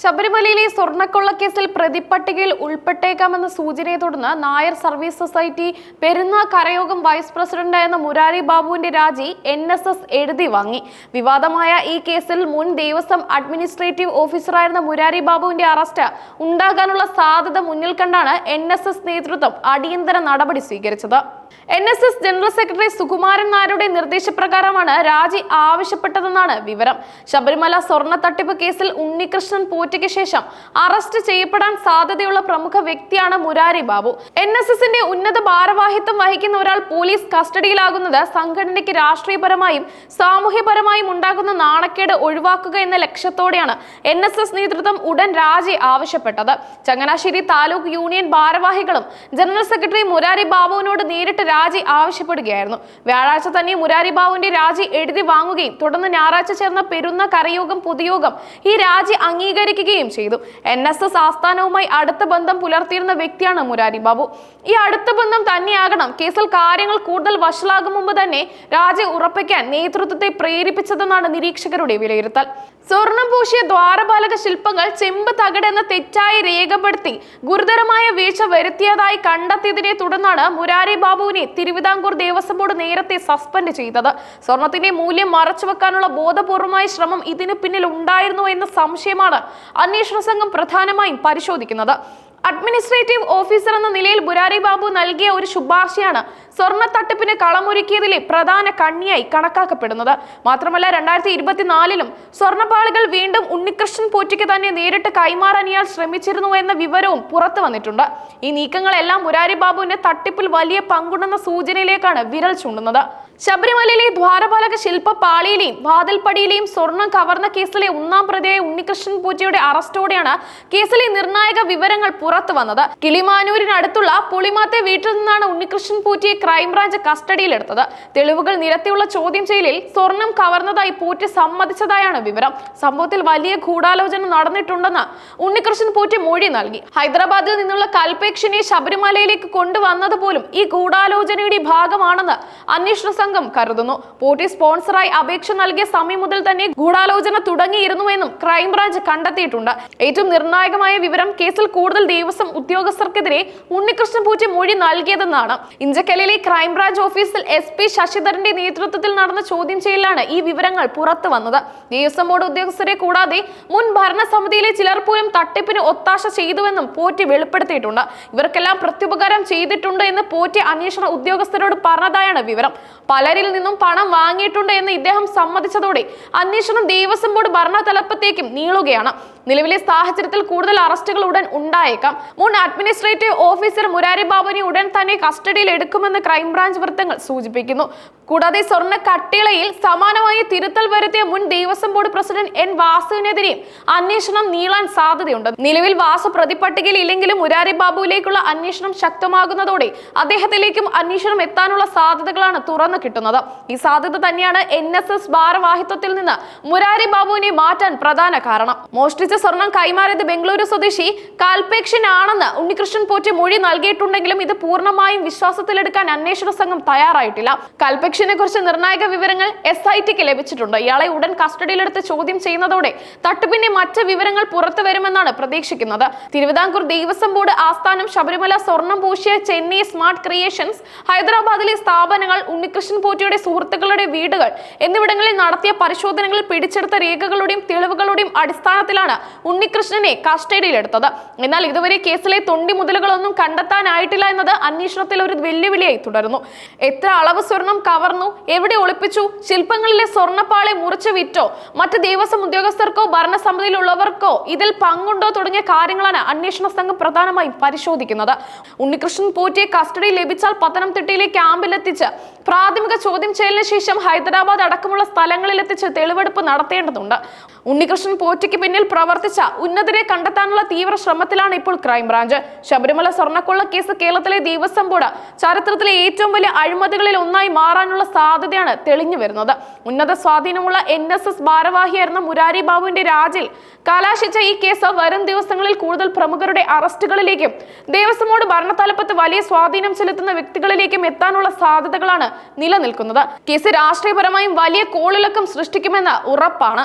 ശബരിമലയിലെ സ്വർണക്കൊള്ളക്കേസിൽ പ്രതിപ്പട്ടികയിൽ ഉൾപ്പെട്ടേക്കാമെന്ന സൂചനയെ തുടർന്ന് Nair service society Perunna Karayogam vice പ്രസിഡന്റായിരുന്ന മുരാരി ബാബുവിന്റെ രാജി എൻ എസ് എസ് എഴുതി വാങ്ങി. വിവാദമായ ഈ കേസിൽ മുൻ ദേവസ്വം അഡ്മിനിസ്ട്രേറ്റീവ് ഓഫീസറായിരുന്ന മുരാരി ബാബുവിന്റെ അറസ്റ്റ് ഉണ്ടാകാനുള്ള സാധ്യത മുന്നിൽ കണ്ടാണ് എൻ നേതൃത്വം അടിയന്തര നടപടി സ്വീകരിച്ചത്. N S S general secretary Sukumaran നായരുടെ നിർദ്ദേശപ്രകാരമാണ് രാജി ആവശ്യപ്പെട്ടതെന്നാണ് വിവരം. ശബരിമല സ്വർണ തട്ടിപ്പ് കേസിൽ ഉണ്ണികൃഷ്ണൻ പോറ്റയ്ക്ക് ശേഷം അറസ്റ്റ് ചെയ്യപ്പെടാൻ സാധ്യതയുള്ള പ്രമുഖ വ്യക്തിയാണ് മുരാരി ബാബു. എൻ എസ് എസിന്റെ ഉന്നത ഭാരവാഹിത്വം വഹിക്കുന്ന ഒരാൾ പോലീസ് കസ്റ്റഡിയിലാകുന്നത് സംഘടനയ്ക്ക് രാഷ്ട്രീയപരമായും സാമൂഹ്യപരമായും ഉണ്ടാകുന്ന നാണക്കേട് ഒഴിവാക്കുക എന്ന ലക്ഷ്യത്തോടെയാണ് എൻ എസ് എസ് നേതൃത്വം ഉടൻ രാജി ആവശ്യപ്പെട്ടത്. ചങ്ങനാശ്ശേരി താലൂക്ക് യൂണിയൻ ഭാരവാഹികളും ജനറൽ സെക്രട്ടറി മുരാരി ബാബുവിനോട് നേരിട്ട് രാജി ആവശ്യപ്പെടുകയായിരുന്നു. വ്യാഴാഴ്ച തന്നെ മുരാരി ബാബുവിന്റെ രാജി എഴുതി വാങ്ങുകയും തുടർന്ന് ഞായറാഴ്ച ചേർന്ന പെരുന്ന കരയോഗം പൊതുയോഗം ഈ രാജി അംഗീകരിക്കുകയും ചെയ്തു. എൻ എസ് എസ് ആസ്ഥാനവുമായി അടുത്ത ബന്ധം പുലർത്തിയിരുന്ന വ്യക്തിയാണ് മുരാരി ബാബു. ഈ അടുത്ത ബന്ധം തന്നെയാകണം. കേസിൽ കാര്യങ്ങൾ കൂടുതൽ വഷളാകും മുമ്പ് തന്നെ രാജി ഉറപ്പിക്കാൻ നേതൃത്വത്തെ പ്രേരിപ്പിച്ചതെന്നാണ് നിരീക്ഷകരുടെ വിലയിരുത്തൽ. സ്വർണം പൂശിയ ദ്വാരപാലക ശില്പങ്ങൾ ചെമ്പ് തകടെന്ന് തെറ്റായി രേഖപ്പെടുത്തി ഗുരുതരമായ വീഴ്ച വരുത്തിയതായി കണ്ടെത്തിയതിനെ തുടർന്നാണ് മുരാരി ബാബുവിനെ തിരുവിതാംകൂർ ദേവസ്വം ബോർഡ് നേരത്തെ സസ്പെൻഡ് ചെയ്തത്. സ്വർണത്തിന്റെ മൂല്യം മറച്ചുവെക്കാനുള്ള ബോധപൂർവമായ ശ്രമം ഇതിനു പിന്നിൽ ഉണ്ടായിരുന്നു എന്ന സംശയമാണ് അന്വേഷണ സംഘം പ്രധാനമായും പരിശോധിക്കുന്നത്. അഡ്മിനിസ്ട്രേറ്റീവ് ഓഫീസർ എന്ന നിലയിൽ ബുരാരി ബാബു നൽകിയ ഒരു ശുപാർശയാണ് സ്വർണ തട്ടിപ്പിന് കളമൊരുക്കിയതിലെ പ്രധാന കണ്ണിയായി കണക്കാക്കപ്പെടുന്നത്. മാത്രമല്ല രണ്ടായിരത്തി ഇരുപത്തിനാലിലും സ്വർണപ്പാളികൾ വീണ്ടും ഉണ്ണികൃഷ്ണൻ പോറ്റിക്ക് തന്നെ നേരിട്ട് കൈമാറാൻ ഇയാൾ ശ്രമിച്ചിരുന്നു എന്ന വിവരവും പുറത്തു വന്നിട്ടുണ്ട്. ഈ നീക്കങ്ങളെല്ലാം മുരാരി ബാബുവിന്റെ തട്ടിപ്പിൽ വലിയ പങ്കുണ്ടെന്ന സൂചനയിലേക്കാണ് വിരൽ ചൂണ്ടുന്നത്. ശബരിമലയിലെ ദ്വാരപാലക ശില്പ പാളിയിലെയും വാതിൽപ്പടിയിലെയും സ്വർണം കവർന്ന കേസിലെ ഒന്നാം പ്രതിയായ ഉണ്ണികൃഷ്ണൻ പൂജയുടെ അറസ്റ്റോടെയാണ് കേസിലെ നിർണായക വിവരങ്ങൾ പുറത്തു വന്നത്. കിളിമാനൂരിനടുത്തുള്ള പുളിമാത്തെ വീട്ടിൽ നിന്നാണ് ഉണ്ണികൃഷ്ണൻ പൂറ്റിയെ ക്രൈംബ്രാഞ്ച് കസ്റ്റഡിയിലെടുത്തത്. തെളിവുകൾ നിരത്തിയുള്ള ചോദ്യം ചെയ്യലിൽ സ്വർണം കവർന്നതായി പൂറ്റി സമ്മതിച്ചതായാണ് വിവരം. സംഭവത്തിൽ വലിയ ഗൂഢാലോചന നടന്നിട്ടുണ്ടെന്ന് ഉണ്ണികൃഷ്ണൻ പൂറ്റി മൊഴി നൽകി. ഹൈദരാബാദിൽ നിന്നുള്ള കൽപേക്ഷനെ ശബരിമലയിലേക്ക് കൊണ്ടുവന്നത് പോലും ഈ ഗൂഢാലോചനയുടെ ഭാഗമാണെന്ന് അന്വേഷണ സംഘം കരുതുന്നു. പൂട്ടി സ്പോൺസറായി അപേക്ഷ നൽകിയ സമയം മുതൽ തന്നെ ഗൂഢാലോചന തുടങ്ങിയിരുന്നുവെന്നും ക്രൈംബ്രാഞ്ച് കണ്ടെത്തിയിട്ടുണ്ട്. ഏറ്റവും നിർണായകമായ വിവരം കേസിൽ കൂടുതൽ ദിവസം ഉദ്യോഗസ്ഥർക്കെതിരെ ഉണ്ണികൃഷ്ണൻ പൂറ്റി മൊഴി നൽകിയതെന്നാണ്. ഇഞ്ചക്കലിലെ ക്രൈംബ്രാഞ്ച് ഓഫീസിൽ എസ് പി ശശിധരന്റെ നേതൃത്വത്തിൽ നടന്ന ചോദ്യം ചെയ്യലാണ് ഈ വിവരങ്ങൾ പുറത്തു വന്നത് ദേവസ്വം ബോർഡ് ഉദ്യോഗസ്ഥരെ കൂടാതെ മുൻ ഭരണസമിതിയിലെ ചിലർ പോലും തട്ടിപ്പിന് ഒത്താശ ചെയ്തുവെന്നും പോറ്റി വെളിപ്പെടുത്തിയിട്ടുണ്ട്. ഇവർക്കെല്ലാം പ്രത്യുപകാരം ചെയ്തിട്ടുണ്ട് എന്ന് പോറ്റി അന്വേഷണ ഉദ്യോഗസ്ഥരോട് പറഞ്ഞതായാണ് വിവരം. പലരിൽ നിന്നും പണം വാങ്ങിയിട്ടുണ്ട് എന്ന് ഇദ്ദേഹം സമ്മതിച്ചതോടെ അന്വേഷണം ദേവസ്വം ബോർഡ് ഭരണതലപ്പത്തേക്കും നീളുകയാണ്. നിലവിലെ സാഹചര്യത്തിൽ കൂടുതൽ അറസ്റ്റുകൾ ഉടൻ ഉണ്ടായേക്കാം. മുൻ അഡ്മിനിസ്ട്രേറ്റീവ് ഓഫീസർ മുരാരി ബാബുവിനെ ഉടൻ തന്നെ കസ്റ്റഡിയിൽ എടുക്കുമെന്ന് ക്രൈംബ്രാഞ്ച് വൃത്തങ്ങൾ സൂചിപ്പിക്കുന്നു. കൂടാതെ സ്വർണ കട്ടിളയിൽ സമാനമായ തിരുത്തൽ വരുത്തിയ മുൻ ദേവസ്വം ബോർഡ് പ്രസിഡന്റ് എൻ വാസുവിനെതിരെയും അന്വേഷണം നീളാൻ സാധ്യതയുണ്ട്. നിലവിൽ വാസു പ്രതിപട്ടികയിൽ ഇല്ലെങ്കിലും മുരാരി ബാബുവിലേക്കുള്ള അന്വേഷണം ശക്തമാകുന്നതോടെ അദ്ദേഹത്തിലേക്കും അന്വേഷണം എത്താനുള്ള സാധ്യതകളാണ് തുറന്നു കിട്ടുന്നത്. ഈ സാധ്യത തന്നെയാണ് എൻ എസ് എസ് ഭാരവാഹിത്വത്തിൽ നിന്ന് മുരാരി ബാബുവിനെ മാറ്റാൻ പ്രധാന കാരണം. മോഷ്ടിച്ച സ്വർണം കൈമാറിയത് ബംഗളൂരു സ്വദേശി കാൽപേക്ഷൻ കാൽപേക്ഷനാണെന്ന് ഉണ്ണികൃഷ്ണൻ പോറ്റി മൊഴി നൽകിയിട്ടുണ്ടെങ്കിലും ഇത് പൂർണമായും വിശ്വാസത്തിലെടുക്കാൻ അന്വേഷണ സംഘം തയ്യാറായിട്ടില്ല. കൽപേക്ഷനെ കുറിച്ച് നിർണായക വിവരങ്ങൾ എസ് ഐ ടിക്ക് ലഭിച്ചിട്ടുണ്ട്. ഇയാളെ ഉടൻ കസ്റ്റഡിയിലെടുത്ത് ചോദ്യം ചെയ്യുന്നതോടെ തട്ടിപ്പിന്റെ മറ്റ് വിവരങ്ങൾ പുറത്തു വരുമെന്നാണ് പ്രതീക്ഷിക്കുന്നത്. തിരുവിതാംകൂർ ദേവസ്വം ബോർഡ് ആസ്ഥാനം ശബരിമല സ്വർണം പൂശിയ ചെന്നൈ സ്മാർട്ട് ക്രിയേഷൻസ് ഹൈദരാബാദിലെ സ്ഥാപനങ്ങൾ ഉണ്ണികൃഷ്ണൻ പോറ്റിയുടെ സുഹൃത്തുക്കളുടെ വീടുകൾ എന്നിവിടങ്ങളിൽ നടത്തിയ പരിശോധനകളിൽ പിടിച്ചെടുത്ത രേഖകളുടെയും തെളിവുകളുടെയും അടിസ്ഥാനത്തിലാണ് ഉണ്ണികൃഷ്ണനെ കസ്റ്റഡിയിലെടുത്തത്. എന്നാൽ ഇതുവരെ കേസിലെ തൊണ്ടി മുതലുകളൊന്നും കണ്ടെത്താനായിട്ടില്ല എന്നത് അന്വേഷണത്തിൽ ഒരു വെല്ലുവിളിയായി തുടരുന്നു. എത്ര അളവ് സ്വർണം കവർന്നു എവിടെ ഒളിപ്പിച്ചു? ശില്പങ്ങളിലെ സ്വർണപ്പാളെ മുറിച്ചു വിറ്റോ? മറ്റ് ദേവസ്വം ഉദ്യോഗസ്ഥർക്കോ ഭരണസമിതിയിലുള്ളവർക്കോ ഇതിൽ പങ്കുണ്ടോ തുടങ്ങിയ കാര്യങ്ങളാണ് അന്വേഷണ സംഘം പ്രധാനമായും പരിശോധിക്കുന്നത്. ഉണ്ണികൃഷ്ണൻ പോറ്റിയെ കസ്റ്റഡിയിൽ ലഭിച്ചാൽ പത്തനംതിട്ടയിലെ ക്യാമ്പിലെത്തിച്ച് പ്രാഥമിക ചോദ്യം ചെയ്യലിന് ശേഷം ഹൈദരാബാദ് അടക്കമുള്ള സ്ഥലങ്ങളിലെത്തിച്ച് തെളിവെടുപ്പ് നടത്തേണ്ടതുണ്ട്. ഉണ്ണികൃഷ്ണൻ പോറ്റയ്ക്ക് പിന്നിൽ പ്രവർത്തിച്ച ഉന്നതരെ കണ്ടെത്താനുള്ള തീവ്ര ശ്രമത്തിലാണ് ഇപ്പോൾ ക്രൈംബ്രാഞ്ച്. ശബരിമല സ്വർണക്കൊള്ള കേസ് കേരളത്തിലെ ദേവസ്വം ബോർഡ് ചരിത്രത്തിലെ ഏറ്റവും വലിയ അഴിമതികളിൽ ഒന്നായി മാറാനുള്ള സാധ്യതയാണ് തെളിഞ്ഞു വരുന്നത്. ഉന്നത സ്വാധീനമുള്ള എൻ എസ് എസ് ഭാരവാഹിയായിരുന്ന മുരാരി ബാബുവിന്റെ രാജിൽ കലാശിച്ച ഈ കേസ് വരും ദിവസങ്ങളിൽ കൂടുതൽ പ്രമുഖരുടെ അറസ്റ്റുകളിലേക്കും ദേവസ്വം ബോർഡ് ഭരണതലപ്പത്ത് വലിയ സ്വാധീനം ചെലുത്തുന്ന വ്യക്തികളിലേക്കും എത്താനുള്ള സാധ്യതകളാണ് നിലനിൽക്കുന്നത്. കേസ് രാഷ്ട്രീയപരമായും വലിയ കോളിളക്കം സൃഷ്ടിക്കുമെന്ന് ഉറപ്പാണ്.